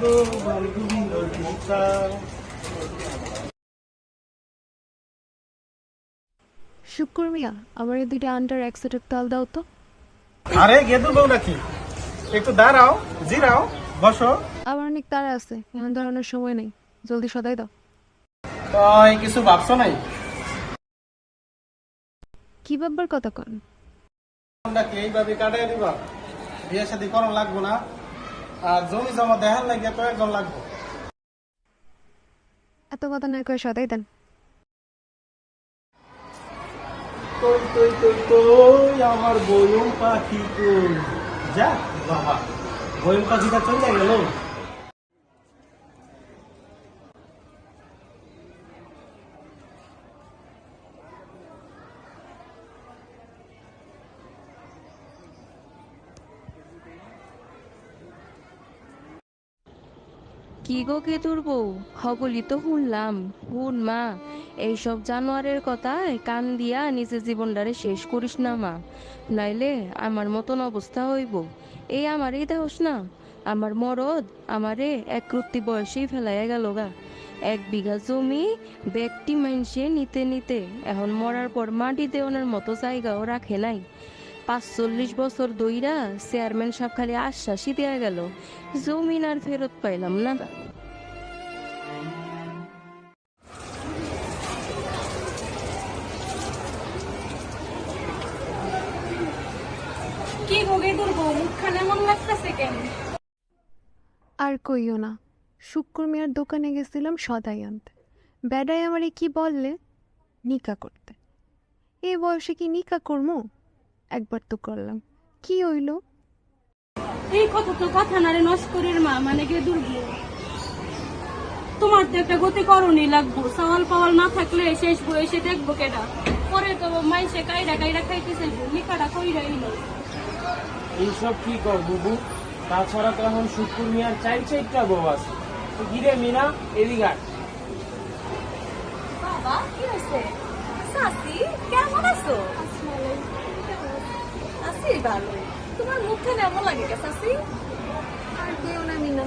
শুক্র মিয়া আমার এই দুইটা আন্ডার একশোটের তাল দাও তো। আরে গেদুর বউ নাকি? একটু দাঁড়াও জিরাও বসো। আমার অনেক তারা আছে এখন ধরানোর সময় নেই। জলদি সদাই দাও। তাই কিছু ভাবছ নাই? কি ব্যাপার কথা কন? নাকি এইভাবে কাটাই দিবা? বিয়ে শাদি করার লাগবো না? আর জমি জমা দেখার লাগে তো একজন লাগবো। এত কথা না কয়ে সদাই দেন। কই কই কই কই আমার বয়ম পাখি তুই যা বাবা। বয়ম পাখিটা চলে গেল। কি গো কেতুর বউ? হগলি তো শুনলাম। শুন মা, এইসব জানোয়ারের কথায় কান দিয়া নিজের জীবনটারে শেষ করিস না মা। নাইলে আমার মতন অবস্থা হইব। এই আমারই দেহস না। আমার মরদ আমারে এক রুত্তি বয়সেই ফেলাইয়া গেল গা। এক বিঘা জমি ব্যক্তি মাইনসে নিতে নিতে এখন মরার পর মাটি দেওয়ানোর মতো জায়গাও রাখে নাই। পাঁচচল্লিশ বছর দইরা চেয়ারম্যান সাহেব খালি আশ্বাসই দেয়া গেল, জমিন আর ফেরত পাইলাম না কি ভোগে দুর্বল মুখখানে এমন লাগতেছে কেন? আর কইও না শুক্র মিয়ার দোকানে গেছিলাম সদাই আনতে। বেডাই আমারে কি বললে? নিকা করতে। এই বয়সে কি নিকা করমু? একবার তো করলাম। কি হইল? এই কথা তো কথা না রে নস্করের মা মানে গে দুর্বল তোমার তো একটা গতি করণই লাগবো। সওয়াল পাওয়াল না থাকলে শেষ বয়সে দেখব কেডা? পরে তো মাইসে কাইরা কাইরা খাইতে চাইব নিকাটা কইরা ইলো এইসব কি কর বুবু? তাছাড়া তো এখন শুক্র মিয়ার চাই চাইটা বউ আছে তো গিরে মিনা এদিকে আয়। বাবা কি হয়েছে? সাসি কেমন আছো? ভালো। তোমার মুখে এমন লাগে কে সাসি? আর কইও না মিনা।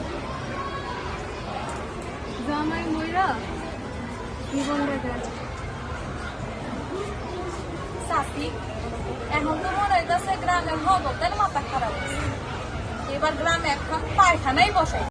জামাই ময়রা জীবনটা গেল সাসি এখন তো মনে হইতেছে গ্রামের হবতের মাথা খারাপ। এবার গ্রামে এখন পায়খানাই বসাই